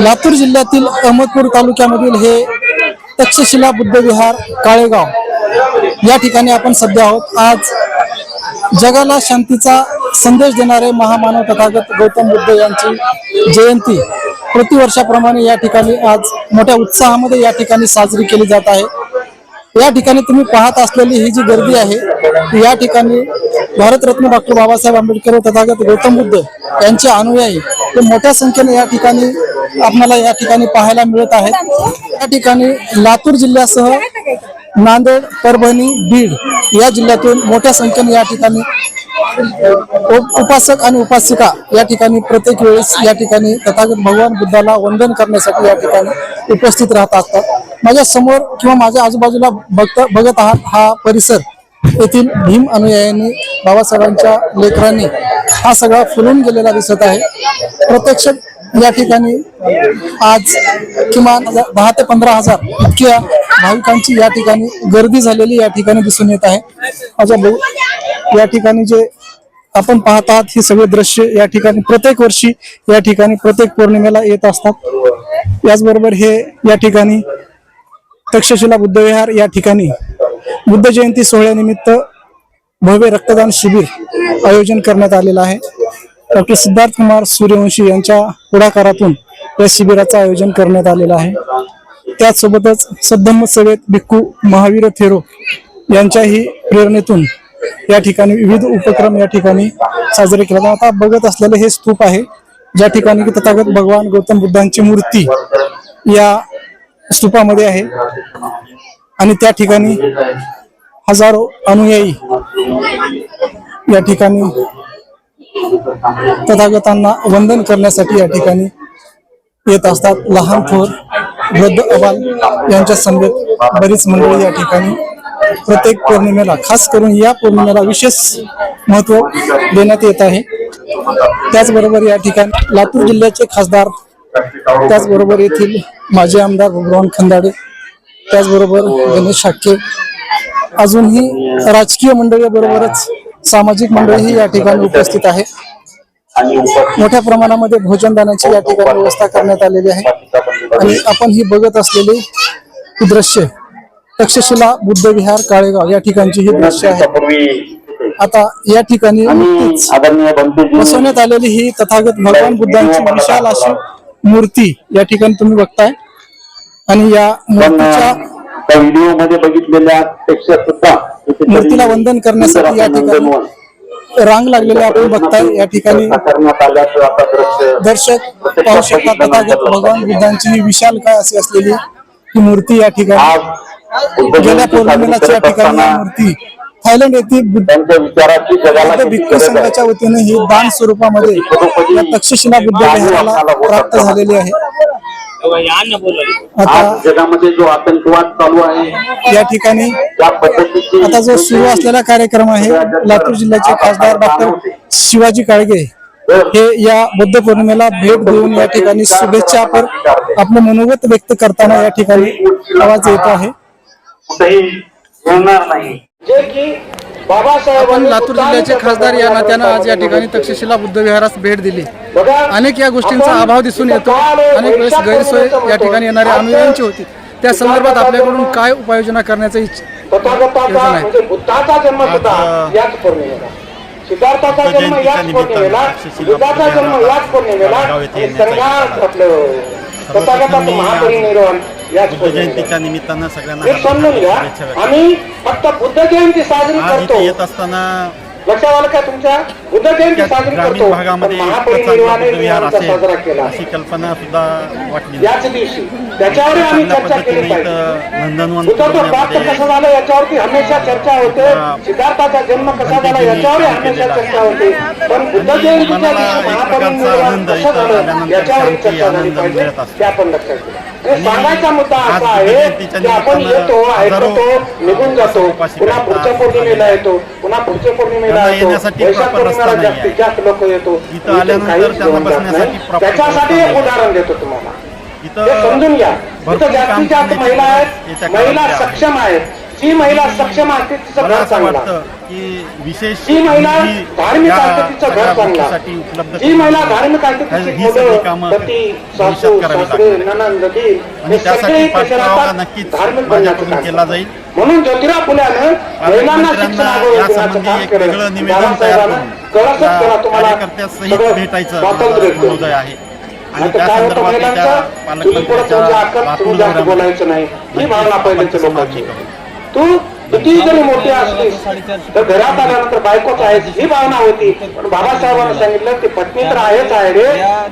लातूर जिल्ह्यातील अहमदपूर तालुक्यामधील हे तक्षशिला बुद्धविहार काळेगाव. या ठिकाणी आपण सध्या आहोत. आज जगाला शांतीचा संदेश देणारे महामानव तथागत गौतम बुद्ध यांची जयंती प्रतिवर्षाप्रमाणे या ठिकाणी आज मोठ्या उत्साहामध्ये या ठिकाणी साजरी केली जात आहे. या ठिकाणी तुम्ही पाहत असलेली ही जी गर्दी आहे या ठिकाणी भारतरत्न डॉक्टर बाबासाहेब आंबेडकर तथागत गौतम बुद्ध यांचे अनुयायी ते मोठ्या संख्येने या ठिकाणी आपल्याला या ठिकाणी पाहायला मिळत आहेत. या ठिकाणी लातूर जिल्ह्यासह नांदेड परभणी बीड या जिल्ह्यातून मोठ्या संख्येने या ठिकाणी उप- उपासक आणि उपासिका या ठिकाणी प्रत्येक वेळेस या ठिकाणी तथागत भगवान बुद्धाला वंदन करण्यासाठी या ठिकाणी उपस्थित राहत असतात. माझ्यासमोर किंवा माझ्या आजूबाजूला बघत बघत आहात हा परिसर येथील भीम अनुयायांनी बाबासाहेबांच्या लेकरांनी हा सगळा फुलून गेलेला दिसत आहे. प्रत्यक्ष या ठिकाणी आज किमान दहा ते पंधरा हजार इतक्या भाविकांची या ठिकाणी गर्दी झालेली या ठिकाणी दिसून येत आहे. माझ्या भाऊ या ठिकाणी जे आपण पाहत आहात हे सगळे दृश्य या ठिकाणी प्रत्येक वर्षी या ठिकाणी प्रत्येक पौर्णिमेला येत असतात. याचबरोबर हे या ठिकाणी तक्षशिला बुद्धविहार या ठिकाणी बुद्ध जयंती सोहळ्यानिमित्त भव्य रक्तदान शिबिर आयोजन करण्यात आलेलं आहे. डॉक्टर सिद्धार्थ कुमार सूर्यवंशी यांच्या पुढाकारातून या शिबिराचं आयोजन करण्यात आलेलं आहे. त्याचसोबतच सद्धम्म सेवेत भिक्खू महावीर थेरो यांच्याही प्रेरणेतून या ठिकाणी विविध उपक्रम या ठिकाणी साजरे केले जातात. आता बघत असलेले हे स्तूप आहे ज्या ठिकाणी की तथागत भगवान गौतम बुद्धांची मूर्ती या स्तूपामध्ये आहे. आणि त्या ठिकाणी हजारो अनुयायी या ठिकाणी तथागतांना वंदन करण्यासाठी या ठिकाणी येत असतात. लहान थोर वृद्ध अबाल यांच्या समवेत बरीच मंडळी या ठिकाणी प्रत्येक पौर्णिमेला खास करून या पौर्णिमेला विशेष महत्त्व देण्यात येत आहे. त्याचबरोबर या ठिकाणी लातूर जिल्ह्याचे खासदार त्याचबरोबर येथील माजी आमदार भगवान खंदाडे त्याचबरोबर गणेश शाक्य अजूनही राजकीय मंडळीबरोबरच सामाजिक मंडळीही या ठिकाणी उपस्थित आहे. मोठ्या प्रमाणामध्ये भोजन दानाची या ठिकाणी व्यवस्था करण्यात आलेली आहे. आणि आपण ही बघत असलेली दृश्य तक्षशिला बुद्ध विहार काळेगाव या ठिकाणची ही दृश्य आहे. आता या ठिकाणी बसवण्यात आलेली ही तथागत भगवान बुद्धांची विशाल अशी मूर्ती या ठिकाणी तुम्ही बघताय. आणि या मूर्तीच्या त्या व्हिडिओमध्ये बघितलेल्या पेक्षा सुद्धा मूर्तीला वंदन करण्यासाठी या ठिकाणी रांग लागलेली आपण बघताय या ठिकाणी दर्शक पाहू शकतात तथागत भगवान बुद्धांची ही विशाल काय अशी असलेली ही मूर्ती या ठिकाणी गेल्या पौर्णिमेलाच या ठिकाणी मूर्ती थायलंड येथील भिक्खू. संघाच्या वतीने ही दान स्वरूपामध्ये तक्षशिला बुद्ध प्राप्त झालेली आहे. आता आज जगामध्ये जो आतंकवाद चालू आहे या ठिकाणी त्या पद्धतीची आता जो सुरू असलेला कार्यक्रम आहे लातूर जिल्ह्याचे खासदार डॉक्टर शिवाजी काळगे हे या बुद्ध पौर्णिमेला भेट देऊन या ठिकाणी शुभेच्छा पर आपलं मनोगत व्यक्त करताना या ठिकाणी आवाज येत आहे. कुठेही मिळणार नाही. जे की आपण लातूर जिल्ह्याचे खासदार या नात्यानं आज या ठिकाणी तक्षशिला बुद्ध विहारास भेट दिली. अनेक या गोष्टींचा अभाव दिसून येतो. अनेक वेळेस गैरसोय या ठिकाणी येणाऱ्या अनुयायांची होती. त्या संदर्भात आपल्याकडून काय उपाययोजना करण्याचा इच्छ. म्हणजे सिद्धार्थाचा जन्म याच पौर्णिमेला. बुद्धाचा जन्म याच पौर्णिमेला. आणि संघात आपलं तथागताचं महापरिनिर्वाण बुद्ध जयंतीच्या निमित्तानं सगळ्यांना समजून घ्या आम्ही फक्त बुद्ध जयंती साजरी करतो. येत असताना लक्षात आलं का तुमच्या? बुद्ध जयंती त्या साजरी करतो. भागामध्ये पण महापरिनिर्वाण साजरा केला. अशी कल्पना सुद्धा वाटली याच दिवशी त्याच्यावर आम्ही चर्चा केली बुद्धाचं प्राप्त कसं झालं याच्यावरती हमेशा चर्चा होते. सिद्धार्थाचा जन्म कसा झाला याच्यावर हमेशा चर्चा होते. पण बुद्ध जयंतीच्या मनाला दिवशी महापरिनिर्वाण कसं झालं याच्यावर चर्चा झाली पाहिजे मिळत असतो. ते आपण लक्षात घ्या सांगायचा मुद्दा असा आहे की आपण येतो ऐकतो निघून जातो पुन्हा पुढच्या. पौर्णिमेला येतो पुन्हा पुढच्या पौर्णिमेला येतो वैशाख पौर्णिमेला जास्तीत. जास्त लोक येतो त्याच्यासाठी एक. उदाहरण देतो तुम्हाला समजून घ्या इथं जास्तीत जास्त महिला आहेत महिला. सक्षम आहेत जी महिला सक्षम असते तिचं घर चांगलं की विशेष जी महिला धार्मिक असते तिचं घर चांगलं जी महिला धार्मिक असते तिची मुलं पती सासू सासरे. ननंद हे सगळे नक्कीच धार्मिक बनण्याचं केला. जाईल. म्हणून ज्योतिराव फुल्यानं महिलांना शिक्षण संबंधी काम केलं बाबासाहेबांना कळसच करा तुम्हाला सगळं स्वातंत्र्य आहे आणि त्या संदर्भात पालकमंत्र्यांच्या बोलायचं नाही ही भावना पहिल्याच्या लोकांची. तू किती जरी मोठी असलीस तर घरात आल्यानंतर बायकोच आहेस ही भावना होती. पण बाबासाहेबांना सांगितलं की पत्नी तर आहेच आहे रे.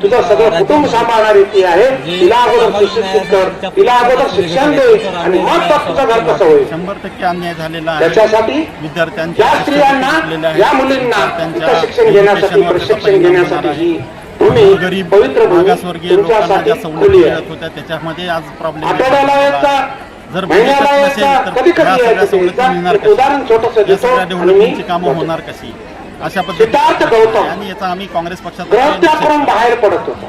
तुझं सगळं कुटुंब सांभाळणारी ती आहे. तिला अगोदर सुशिक्षित कर. तिला अगोदर शिक्षण दे. आणि मग बघ तुझं घर कसं होईल. शंभर टक्के अन्याय झालेला त्याच्यासाठी विद्यार्थ्यांच्या या स्त्रियांना या मुलींना त्यांच्या इथं शिक्षण घेण्यासाठी प्रशिक्षण घेण्यासाठी. ही गरीब पवित्र भूमी मागासवर्गीय लोकांना तुमच्यासाठी ज्या सवलती खुली मिळत आहे होत्या त्याच्यामध्ये आज प्रॉब्लेम आठवड्याला जर बजेटच नसेल तर सगळ्या सवलती मिळणार उदाहरण छोटस कशी या देतो सगळ्या आणि डेव्हलपमेंटची मी कामं होणार कशी? अशा पद्धतीने आणि याचा आम्ही काँग्रेस पक्षात बाहेर पडत होता.